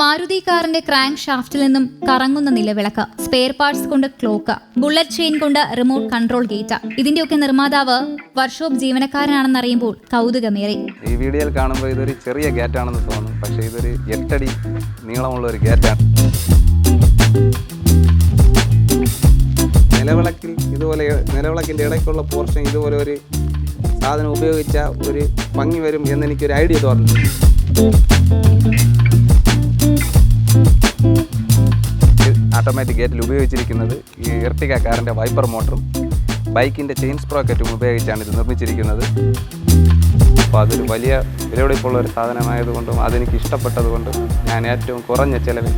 മാരുതി കാറിന്റെ ക്രാങ്ക് ഷാഫ്റ്റിൽ നിന്നും കറങ്ങുന്ന നിലവിളക്ക് സ്പെയർ പാർട്സ് കൊണ്ട് ക്ലോക്ക്. ബുള്ളറ്റ് ചെയിൻ കൊണ്ട് റിമോട്ട് കൺട്രോൾ ഗേറ്റ്. ഇതിന്റെയൊക്കെ നിർമ്മാതാവ് വർക്ക്ഷോപ്പ് ജീവനക്കാരനാണെന്നറിയുമ്പോൾ കൗതുകമേറി. ഈ വീഡിയോയിൽ കാണുമ്പോൾ ഇതൊരു ചെറിയ ഗേറ്റ് ആണെന്ന് തോന്നുന്നു. പക്ഷേ ഇതൊരു എട്ടടി നീളമുള്ള ഒരു ഗേറ്റാണ്. നിലവിളക്കിൽ ഇതുപോലെ നിലവിളക്കിന്റെ ഇടയ്ക്കുള്ള പോർഷൻ ഇതുപോലെ ഒരു സാധനം ഉപയോഗിച്ച ഒരു ഭംഗി വരും എന്ന് എനിക്കൊരു ഐഡിയ തോന്നുന്നു. ഓട്ടോമാറ്റിക് ഗേറ്റിൽ ഉപയോഗിച്ചിരിക്കുന്നത് ഈ ഇർട്ടിക കാറിന്റെ വൈപ്പർ മോട്ടറും ബൈക്കിന്റെ ചെയിൻ സ്പ്രോക്കറ്റും ഉപയോഗിച്ചാണ് ഇത് നിർമ്മിച്ചിരിക്കുന്നത്. അപ്പോൾ അതൊരു വലിയ വിലപിടിപ്പുള്ള ഒരു സാധനമായതുകൊണ്ടും അതെനിക്ക് ഇഷ്ടപ്പെട്ടതുകൊണ്ടും ഞാൻ ഏറ്റവും കുറഞ്ഞ ചിലവിൽ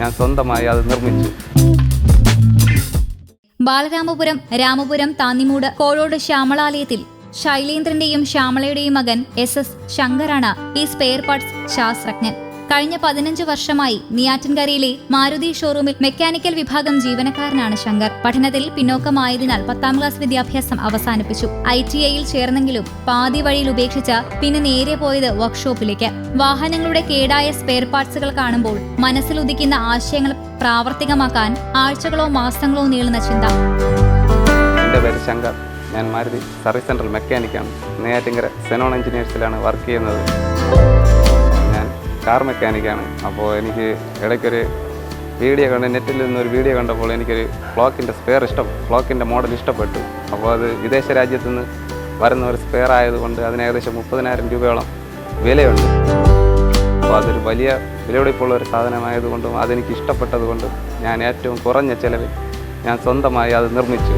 ഞാൻ സ്വന്തമായി അത് നിർമ്മിച്ചു. ബാലരാമപുരം രാമപുരം താന്നിമൂട് കോഴോട് ശ്യാമളാലയത്തിൽ ശൈലേന്ദ്രന്റെയും ശ്യാമളയുടെയും മകൻ എസ് എസ് ശങ്കറാണ് ഈ സ്പെയർ പാർട്സ് ശാസ്ത്രജ്ഞൻ. കഴിഞ്ഞ പതിനഞ്ച് വർഷമായി നെയ്യാറ്റിൻകരയിലെ മാരുതി ഷോറൂമിൽ മെക്കാനിക്കൽ വിഭാഗം ജീവനക്കാരനാണ് ശങ്കർ. പഠനത്തിൽ പിന്നോക്കമായതിനാൽ പത്താം ക്ലാസ് വിദ്യാഭ്യാസം അവസാനിപ്പിച്ചു. ഐ ടി ഐയിൽ ചേർന്നെങ്കിലും പാതി വഴിയിൽ ഉപേക്ഷിച്ച പിന്നെ നേരെ പോയത് വർക്ക്ഷോപ്പിലേക്ക്. വാഹനങ്ങളുടെ കേടായ സ്പെയർ പാർട്സുകൾ കാണുമ്പോൾ മനസ്സിലുദിക്കുന്ന ആശയങ്ങൾ പ്രാവർത്തികമാക്കാൻ ആഴ്ചകളോ മാസങ്ങളോ നീളുന്ന ചിന്ത. പേര് ശങ്കർ. ഞാൻ മാരുതി സർവീസ് സെൻട്രൽ മെക്കാനിക്കാണ്. നെയ്യാറ്റിങ്കര സെനോൺ എഞ്ചിനീയേഴ്സിലാണ് വർക്ക് ചെയ്യുന്നത്. കാർ മെക്കാനിക്കാണ് അപ്പോൾ എനിക്ക് ഇടയ്ക്കൊരു വീഡിയോ കണ്ട് നെറ്റിൽ നിന്നൊരു വീഡിയോ കണ്ടപ്പോൾ എനിക്കൊരു ക്ലോക്കിന്റെ സ്പെയർ ഇഷ്ടം ക്ലോക്കിന്റെ മോഡൽ ഇഷ്ടപ്പെട്ടു. അപ്പോൾ അത് വിദേശ രാജ്യത്തു നിന്ന് വരുന്ന ഒരു സ്പെയർ ആയതുകൊണ്ട് അതിന് ഏകദേശം മുപ്പതിനായിരം രൂപയോളം വിലയുണ്ട്. അപ്പോൾ അതൊരു വലിയ വിലപിടിപ്പുള്ള ഒരു സാധനമായതുകൊണ്ടും അതെനിക്ക് ഇഷ്ടപ്പെട്ടതുകൊണ്ടും ഞാൻ ഏറ്റവും കുറഞ്ഞ ചിലവിൽ ഞാൻ സ്വന്തമായി അത് നിർമ്മിച്ചു.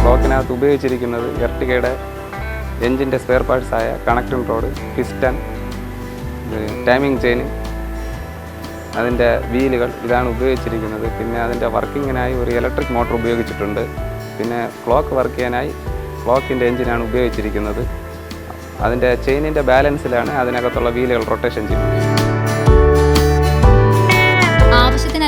ക്ലോക്കിനകത്ത് ഉപയോഗിച്ചിരിക്കുന്നത് എർട്ടികയുടെ എഞ്ചിന്റെ spare പാർട്സായ connecting rod piston timing chain അതിന്റെ വീലുകൾ ഇതാണ് ഉപയോഗിച്ചിരിക്കുന്നത്. പിന്നെ അതിന്റെ വർക്കിങ്ങിനായി ഒരു ഇലക്ട്രിക് മോട്ടോർ ഉപയോഗിച്ചിട്ടുണ്ട്. പിന്നെ ക്ലോക്ക് വർക്ക് ചെയ്യാനായി ക്ലോക്കിന്റെ എഞ്ചിനാണ് ഉപയോഗിച്ചിരിക്കുന്നത്. അതിന്റെ ചെയിനിന്റെ ബാലൻസിലാണ് അതിനകത്തുള്ള വീലുകൾ റൊട്ടേഷൻ ചെയ്യുന്നത്.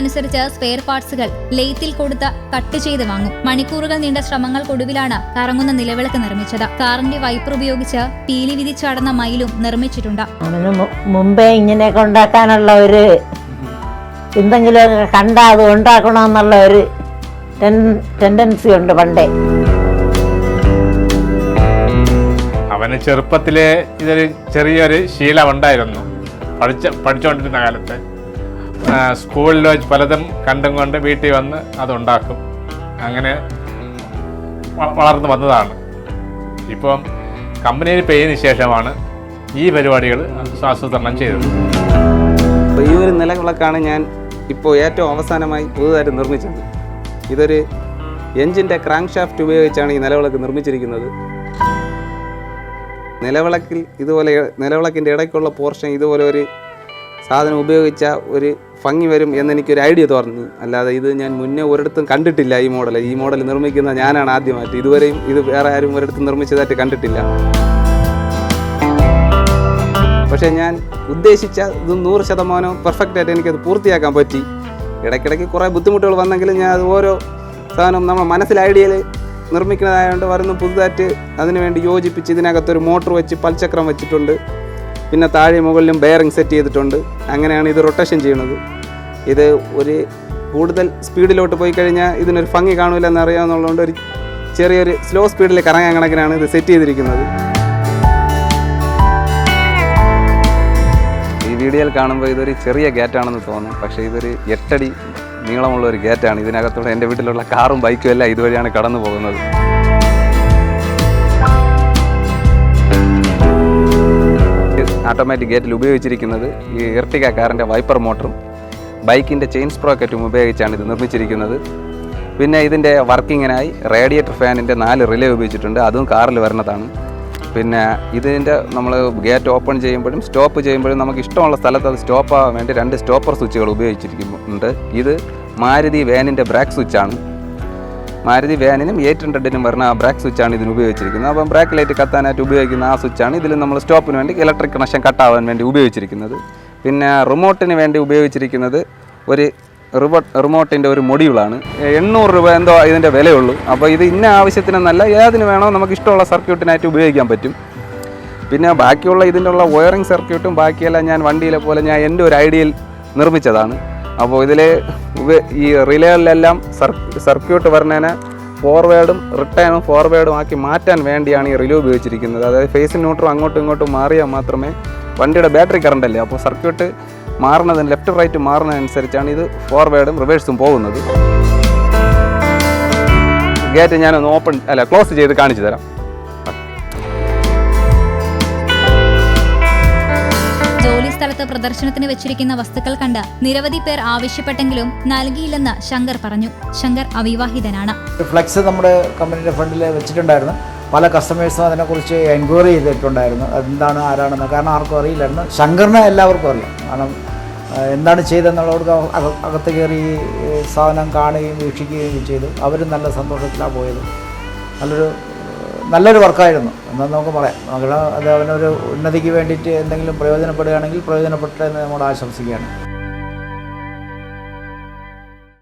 ആവശ്യത്തിനനുസരിച്ച് സ്പെയർ പാർട്സുകൾ ലെയ്ത്തിൽ കൊടുത്ത് കട്ട് ചെയ്ത് വാങ്ങും. മണിക്കൂറുകൾ നീണ്ട ശ്രമങ്ങൾക്കൊടുവിലാണ് കറങ്ങുന്ന നിലവിളക്ക് നിർമ്മിച്ചത്. കാറിന്റെ വൈപ്പർ ഉപയോഗിച്ച് പീലി വിധിച്ചടന്ന മയിലും നിർമ്മിച്ചിട്ടുണ്ട്. മുമ്പേ ഇങ്ങനെയൊക്കെ ഉണ്ടാക്കാനുള്ള ഒരു എന്തെങ്കിലും കണ്ടാ അത് ഉണ്ടാക്കണമെന്നുള്ള ഒരു ടെൻഡൻസി ഉണ്ട് പണ്ടേ. അവന് ചെറുപ്പത്തിലെ ഇതൊരു ചെറിയൊരു ശീലമുണ്ടായിരുന്നു പഠിച്ച പഠിച്ചുകൊണ്ടിരുന്ന കാലത്ത്. സ്കൂളിൽ വെച്ച് പലതും കണ്ടും കൊണ്ട് വീട്ടിൽ വന്ന് അതുണ്ടാക്കും. അങ്ങനെ വളർന്ന് വന്നതാണ്. ഇപ്പം കമ്പനിയിൽ പേരിന് ശേഷമാണ് ഈ പരിപാടികൾ ആസൂത്രണം ചെയ്തത്. ഈ ഒരു നിലവിളക്കാണ് ഞാൻ ഇപ്പോൾ ഏറ്റവും അവസാനമായി പുതുതായിട്ട് നിർമ്മിച്ചത്. ഇതൊരു എഞ്ചിന്റെ ക്രാങ്ക് ഷാഫ്റ്റ് ഉപയോഗിച്ചാണ് ഈ നിലവിളക്ക് നിർമ്മിച്ചിരിക്കുന്നത്. നിലവിളക്കിൽ ഇതുപോലെ നിലവിളക്കിന്റെ ഇടയ്ക്കുള്ള പോർഷൻ ഇതുപോലെ ഒരു സാധനം ഉപയോഗിച്ച ഒരു ഭംഗി വരും എന്നെനിക്കൊരു ഐഡിയ തോന്നി അല്ലാതെ ഇത് ഞാൻ മുന്നേ ഒരിടത്തും കണ്ടിട്ടില്ല ഈ മോഡൽ ഈ മോഡൽ നിർമ്മിക്കുന്ന ഞാനാണ് ആദ്യമായിട്ട്. ഇതുവരെയും ഇത് വേറെ ആരും ഒരിടത്തും നിർമ്മിച്ചതായിട്ട് കണ്ടിട്ടില്ല. പക്ഷേ ഞാൻ ഉദ്ദേശിച്ച ഇത് നൂറ് ശതമാനം പെർഫെക്റ്റ് ആയിട്ട് എനിക്കത് പൂർത്തിയാക്കാൻ പറ്റി. ഇടയ്ക്കിടയ്ക്ക് കുറേ ബുദ്ധിമുട്ടുകൾ വന്നെങ്കിലും ഞാൻ അത് ഓരോ സാധനം നമ്മൾ മനസ്സിൽ ഐഡിയയിൽ നിർമ്മിക്കുന്നതായതുകൊണ്ട് വരുന്ന പുതുതായിട്ട് അതിനുവേണ്ടി യോജിപ്പിച്ച് ഇതിനകത്തൊരു മോട്ടർ വെച്ച് പൽചക്രം വെച്ചിട്ടുണ്ട്. പിന്നെ താഴെ മുകളിലും ബെയറിംഗ് സെറ്റ് ചെയ്തിട്ടുണ്ട്. അങ്ങനെയാണ് ഇത് റൊട്ടേഷൻ ചെയ്യുന്നത്. ഇത് ഒരു കൂടുതൽ സ്പീഡിലോട്ട് പോയി കഴിഞ്ഞാൽ ഇതിനൊരു ഭംഗി കാണില്ല എന്നറിയാമെന്നുള്ളതുകൊണ്ട് ഒരു ചെറിയൊരു സ്ലോ സ്പീഡിൽ കറങ്ങാൻ കണക്കിനാണ് ഇത് സെറ്റ് ചെയ്തിരിക്കുന്നത്. ഈ വീഡിയോയിൽ കാണുമ്പോൾ ഇതൊരു ചെറിയ ഗേറ്റാണെന്ന് തോന്നുന്നു. പക്ഷേ ഇതൊരു എട്ടടി നീളമുള്ള ഒരു ഗേറ്റാണ് ഇതിനകത്തൂടെ എന്റെ വീട്ടിലുള്ള കാറും ബൈക്കും എല്ലാം ഇതുവഴിയാണ് കടന്നു പോകുന്നത് ഓട്ടോമാറ്റിക് ഗേറ്റിൽ ഉപയോഗിച്ചിരിക്കുന്നത് ഈ ഇർട്ടിക കാറിന്റെ വൈപ്പർ മോട്ടറും ബൈക്കിന്റെ ചെയിൻ സ്പ്രോക്കറ്റും ഉപയോഗിച്ചാണ് ഇത് നിർമ്മിച്ചിരിക്കുന്നത്. പിന്നെ ഇതിന്റെ വർക്കിങ്ങിനായി റേഡിയേറ്റർ ഫാനിന്റെ നാല് റിലേ ഉപയോഗിച്ചിട്ടുണ്ട് അതും കാറിൽ വരുന്നതാണ്. പിന്നെ ഇതിന്റെ നമ്മൾ ഗേറ്റ് ഓപ്പൺ ചെയ്യുമ്പോഴും സ്റ്റോപ്പ് ചെയ്യുമ്പോഴും നമുക്ക് ഇഷ്ടമുള്ള സ്ഥലത്ത് അത് സ്റ്റോപ്പ് ആവാൻ വേണ്ടി രണ്ട് സ്റ്റോപ്പർ സ്വിച്ചുകൾ ഉപയോഗിച്ചിരിക്കുന്നുണ്ട്. ഇത് മാരുതി വാനിന്റെ ബ്രേക്ക് സ്വിച്ചാണ്. മാരുതി വാനിനും എയ്റ്റ് ഹൺഡ്രഡിനും വരുന്ന ആ സ്വിച്ച് സ്വിച്ചാണ് ഇതിന് ഉപയോഗിച്ചിരിക്കുന്നത്. അപ്പം ബ്രാക്ക് ലൈറ്റ് കത്താനായിട്ട് ഉപയോഗിക്കുന്ന ആ സ്വിച്ചാണ് ഇതിൽ നമ്മൾ സ്റ്റോപ്പിന് വേണ്ടി ഇലക്ട്രിക് കണക്ഷൻ കട്ടാവാൻ വേണ്ടി ഉപയോഗിച്ചിരിക്കുന്നത്. പിന്നെ റിമോട്ടിന് വേണ്ടി ഉപയോഗിച്ചിരിക്കുന്നത് ഒരു റിമോട്ട് റിമോട്ടിന്റെ ഒരു മൊഡ്യൂളാണ്. എണ്ണൂറ് രൂപ എന്തോ ഇതിന്റെ വിലയുള്ളൂ. അപ്പോൾ ഇത് ഇന്ന ആവശ്യത്തിനെന്നല്ല ഏതിന് വേണോ നമുക്ക് ഇഷ്ടമുള്ള സർക്യൂട്ടിനായിട്ട് ഉപയോഗിക്കാൻ പറ്റും. പിന്നെ ബാക്കിയുള്ള ഇതിന്റെ ഉള്ള വയറിംഗ് സർക്യൂട്ടും ബാക്കിയെല്ലാം ഞാൻ വണ്ടിയിലെ പോലെ ഞാൻ എന്റെ ഒരു ഐഡിയയിൽ നിർമ്മിച്ചതാണ്. അപ്പോൾ ഇതിൽ ഈ റിലേകളിലെല്ലാം സർക്യൂട്ട് വരുന്നതിനെ ഫോർവേഡും റിട്ടേണും ഫോർവേഡും ആക്കി മാറ്റാൻ വേണ്ടിയാണ് ഈ റിലേ ഉപയോഗിച്ചിരിക്കുന്നത്. അതായത് ഫേസ് ന്യൂട്രൽ അങ്ങോട്ടും ഇങ്ങോട്ടും മാറിയാൽ മാത്രമേ വണ്ടിയുടെ ബാറ്ററി കറണ്ട് അല്ലേ? അപ്പോൾ സർക്യൂട്ട് മാറുന്നതിന് ലെഫ്റ്റ് റൈറ്റ് മാറുന്നതനുസരിച്ചാണ് ഇത് ഫോർവേഡും റിവേഴ്സും പോകുന്നത്. ഗേറ്റ് ഞാനൊന്ന് ഓപ്പൺ അല്ല ക്ലോസ് ചെയ്ത് കാണിച്ചു തരാം. സ്ഥലത്ത് പ്രദർശനത്തിന് വെച്ചിരിക്കുന്ന വസ്തുക്കൾ കണ്ട് നിരവധി പേർ ആവശ്യപ്പെട്ടെങ്കിലും നൽകിയില്ലെന്ന് ശങ്കർ പറഞ്ഞു. ശങ്കർ അവിവാഹിതനാണ്. ഫ്ലക്സ് നമ്മുടെ കമ്പനിയുടെ ഫണ്ടിൽ വെച്ചിട്ടുണ്ടായിരുന്നു. പല കസ്റ്റമേഴ്സും അതിനെക്കുറിച്ച് എൻക്വയറി ചെയ്തിട്ടുണ്ടായിരുന്നു. അതെന്താണ് ആരാണെന്ന്. കാരണം ആർക്കും അറിയില്ലായിരുന്നു. ശങ്കറിനെ എല്ലാവർക്കും അറിയാം. കാരണം എന്താണ് ചെയ്തെന്നുള്ളവർക്ക് അക- അകത്ത് കയറി സാധനം കാണുകയും വീക്ഷിക്കുകയും ചെയ്തു. അവരും നല്ല സന്തോഷത്തിലാണ് പോയത്. നല്ലൊരു നല്ലൊരു വർക്കായിരുന്നു. എന്നാൽ നമുക്ക് പറയാം. മകളെ അത് അവനൊരു ഉന്നതിക്ക് വേണ്ടിയിട്ട് എന്തെങ്കിലും പ്രയോജനപ്പെടുകയാണെങ്കിൽ പ്രയോജനപ്പെട്ടെന്ന് നമ്മൾ ആശംസിക്കുകയാണ്.